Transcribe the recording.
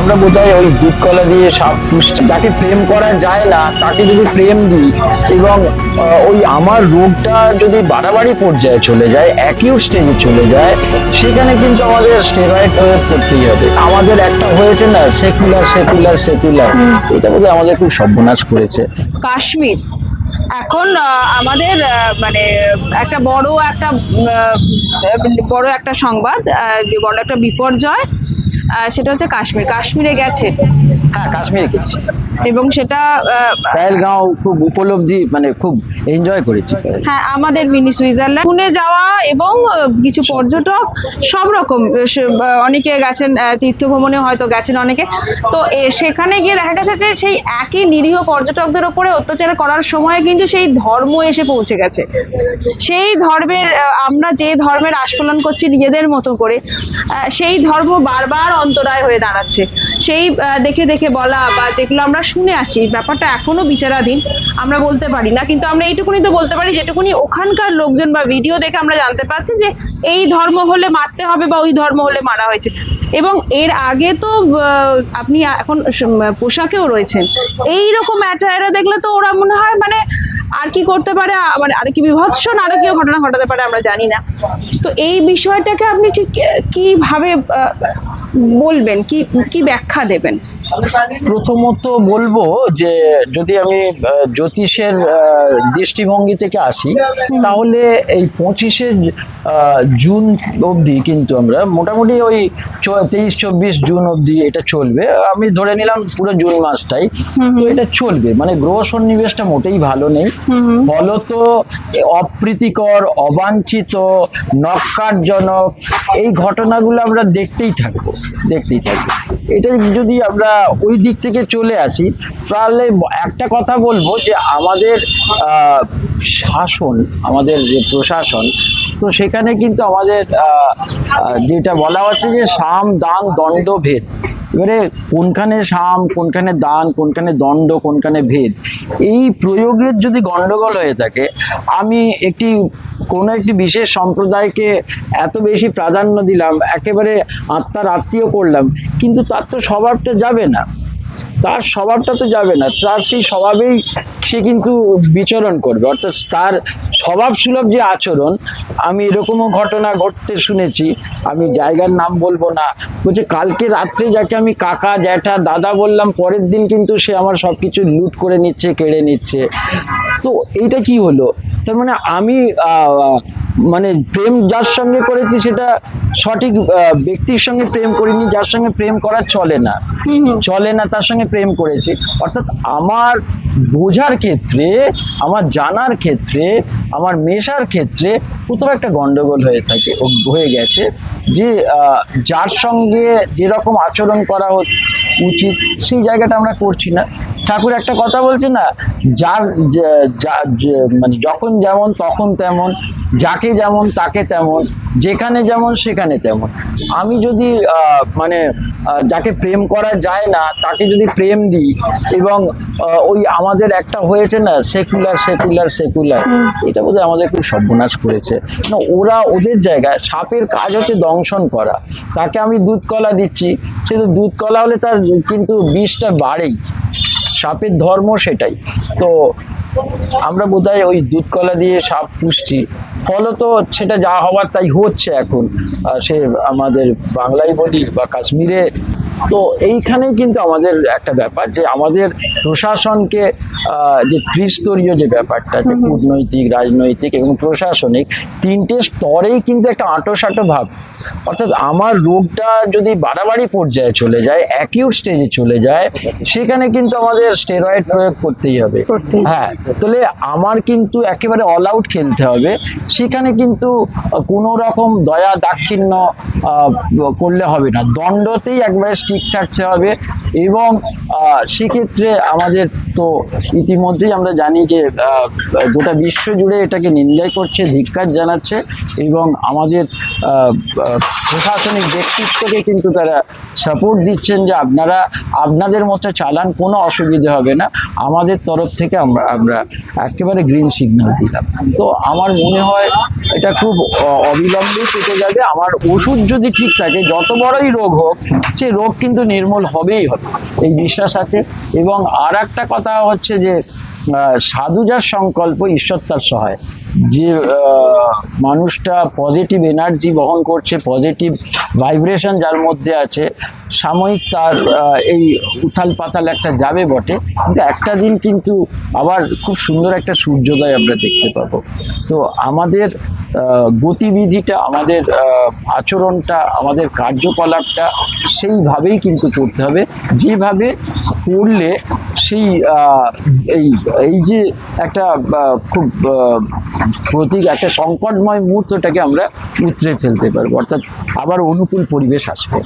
আমরা বোধহয় ওই দুধ কলা দিয়ে সাপ যাকে প্রেম করা যায় না তাকে যদি প্রেম দিই এবং ওই আমার রোগটা যদি বাড়াবাড়ি পর্যায়ে চলে যায় একই স্টেজে চলে যায় সেখানে কিন্তু আমাদের স্টেরয়েড প্রয়োগ করতেই হবে। আমাদের একটা হয়েছে না সেকুলার সেকুলার সেকুলার এটা বোধহয় আমাদের খুব সর্বনাশ করেছে। কাশ্মীর। এখন আমাদের মানে একটা বড় একটা বড় একটা সংবাদ যে বড় একটা বিপর্যয় সেটা হচ্ছে কাশ্মীর। কাশ্মীরে গেছে। হ্যাঁ কাশ্মীরে গেছি। এবং সেটা আহ, খুব উপলব্ধি মানে খুব এনজয় করেছি। হ্যাঁ আমাদের মিনি সুইজারল্যান্ড। শুনে যাওয়া এবং কিছু পর্যটক সব রকম অনেকে গেছেন তীর্থ ভ্রমণে হয়তো গেছেন অনেকে। তো সেখানে গিয়ে দেখা গেছে যে সেই একই নিরীহ পর্যটকদের ওপরে অত্যাচার করার সময় কিন্তু সেই ধর্ম এসে পৌঁছে গেছে। সেই ধর্মের আমরা যে ধর্মের আস্ফলন করছি নিজেদের মতো করে সেই ধর্ম বারবার অন্তরায় হয়ে দাঁড়াচ্ছে। সেই দেখে দেখে বলা বা যেগুলো আমরা শুনে আসছি ব্যাপারটা এখনও বিচারাধীন, আমরা বলতে পারি না। কিন্তু আমরা এইটুকুনি তো বলতে পারি যেটুকুনি ওখানকার লোকজন বা ভিডিও দেখে আমরা জানতে পারছি যে এই ধর্ম হলে মারতে হবে বা ওই ধর্ম হলে মারা হয়েছে। এবং এর আগে তো আপনি এখন পোশাকেও রয়েছেন। এই রকম অ্যাটায়ারা দেখলে তো ওরা মনে হয় মানে আর কি করতে পারে মানে আর কি বিভৎস নারকীয় ঘটনা ঘটাতে পারে আমরা জানি না। তো এই বিষয়টাকে আপনি ঠিক কীভাবে বলবেন কি কি ব্যাখ্যা দেবেন? প্রথমত বলব যে যদি আমি জ্যোতিষের দৃষ্টিভঙ্গি থেকে আসি তাহলে এই পঁচিশে জুন অবধি কিন্তু আমরা মোটামুটি ওই তেইশ চব্বিশ জুন অবধি এটা চলবে। আমি ধরে নিলাম পুরো জুন মাসটাই তো এটা চলবে। মানে গ্রহ সন্নিবেশটা মোটেই ভালো নেই। ফলত এ অপ্রীতিকর অবাঞ্ছিত নক্কারজনক এই ঘটনাগুলো আমরা দেখতেই থাকব। দেখতেই থাকব এটা যদি আমরা ওই দিক থেকে চলে আসি, তাহলে একটা কথা বলব যে আমাদের শাসন, আমাদের যে প্রশাসন, তো সেখানে কিন্তু আমাদের যেটা বলা হচ্ছে যে সাম, দান, দণ্ড, ভেদ। এবারে কোনখানে সাম, কোনখানে দান, কোনখানে দণ্ড, কোনখানে ভেদ? এই প্রয়োগের যদি গণ্ডগোল হয়ে থাকে, আমি একটি কোনো একটি বিশেষ সম্প্রদায়কে এত বেশি প্রাধান্য দিলাম, একেবারে আত্মার আত্মীয় করলাম, কিন্তু তার তো স্বভাবটা যাবে না। তার স্বভাবটা তো যাবে না। তার সেই স্বভাবেই সে কিন্তু বিচরণ করবে। অর্থাৎ তার স্বভাব সুলভ যে আচরণ আমি এরকমও ঘটনা ঘটতে শুনেছি আমি জায়গার নাম বলব না। বলছে কালকে রাত্রে যাকে আমি কাকা জ্যাঠা দাদা বললাম পরের দিন কিন্তু সে আমার সব কিছু লুট করে নিচ্ছে কেড়ে নিচ্ছে। তো এইটা কি হলো? তার মানে আমি মানে প্রেম যার সঙ্গে করেছি সেটা সঠিক ব্যক্তির সঙ্গে প্রেম করিনি যার সঙ্গে প্রেম করা চলে না। চলে না তার সঙ্গে প্রেম করেছি। অর্থাৎ আমার বোঝার ক্ষেত্রে, আমার জানার ক্ষেত্রে, আমার মেশার ক্ষেত্রে কোথাও একটা গন্ডগোল হয়ে থাকে, হয়ে গেছে। যে যার সঙ্গে যেরকম আচরণ করা উচিত, সেই জায়গাটা আমরা করছি না। ঠাকুর একটা কথা বলছে না, যার মানে যখন যেমন, তখন তেমন, যাকে যেমন, তাকে তেমন, যেখানে যেমন, সেখানে তেমন। আমি যদি মানে যাকে প্রেম করা যায় না, তাকে যদি প্রেম দিই এবং ওই আমাদের একটা হয়েছে না, সেকুলার সেকুলার সেকুলার, এটা বোধহয় আমাদের খুব সর্বনাশ করেছে। না, ওরা ওদের জায়গায় সাপের কাজ হচ্ছে দংশন করা। তাকে আমি দুধ কলা দিচ্ছি। সে তো দুধ কলা হলে তার কিন্তু বিষটা বাড়েই। সাপের ধর্ম সেটাই। তো আমরা বোধহয় ওই দুধ কলা দিয়ে সাপ পুষছি। ফলত সেটা যা হওয়ার তাই হচ্ছে এখন। সে আমাদের বাংলায় বলি বা কাশ্মীরে তো এইখানেই কিন্তু আমাদের একটা ব্যাপার যে আমাদের প্রশাসনকে যে ত্রিস্তরীয় যে ব্যাপারটা যে কূটনৈতিক রাজনৈতিক এবং প্রশাসনিক তিনটে স্তরেই কিন্তু একটা আঁটোসাঁটো ভাব। অর্থাৎ আমার রোগটা যদি বাড়াবাড়ি পর্যায়ে চলে যায় অ্যাকিউট স্টেজে চলে যায় সেখানে কিন্তু আমাদের স্টেরয়েড প্রয়োগ করতেই হবে। হ্যাঁ তাহলে আমার কিন্তু একেবারে অল আউট খেলতে হবে। সেখানে কিন্তু কোনো রকম দয়া দাক্ষিণ্য করলে হবে না। দণ্ডতেই একবারে স্টিক থাকতে হবে এবং সেক্ষেত্রে আমাদের তো ইতিমধ্যেই আমরা জানি যে গোটা বিশ্ব জুড়ে এটাকে নিন্দাই করছে, ধিক্কার জানাচ্ছে এবং আমাদের প্রশাসনিক ব্যক্তিত্বকে কিন্তু তারা সাপোর্ট দিচ্ছেন যে আপনারা, আপনাদের মতো চালান কোনো অসুবিধে হবে না। আমাদের তরফ থেকে আমরা আমরা একেবারে গ্রিন সিগন্যাল দিলাম। তো আমার মনে হয় এটা খুব অবিলম্বে কেটে যাবে। আমার ওষুধ যদি ঠিক থাকে, যত বড়ই রোগ হোক, সে রোগ কিন্তু নির্মূল হবেই হবে। এই বিশ্বাস আছে। এবং আর একটা কথা হচ্ছে যে সাধু যার সংকল্প ঈশ্বর তার সহায়। যে মানুষটা পজিটিভ এনার্জি বহন করছে পজিটিভ ভাইব্রেশন যার মধ্যে আছে, সাময়িক তার এই উথাল পাতাল একটা যাবে বটে। কিন্তু একটা দিন কিন্তু আবার খুব সুন্দর একটা সূর্যোদয় আমরা দেখতে পাবো। তো আমাদের গতিবিধিটা, আমাদের আচরণটা, আমাদের কার্যকলাপটা সেইভাবেই কিন্তু করতে হবে। যেভাবে করলে সেই এই এই যে একটা খুব প্রতীক, একটা সংকটময় মুহূর্তটাকে আমরা উতরে ফেলতে পারব। অর্থাৎ আবার অনুকূল পরিবেশ আসবে।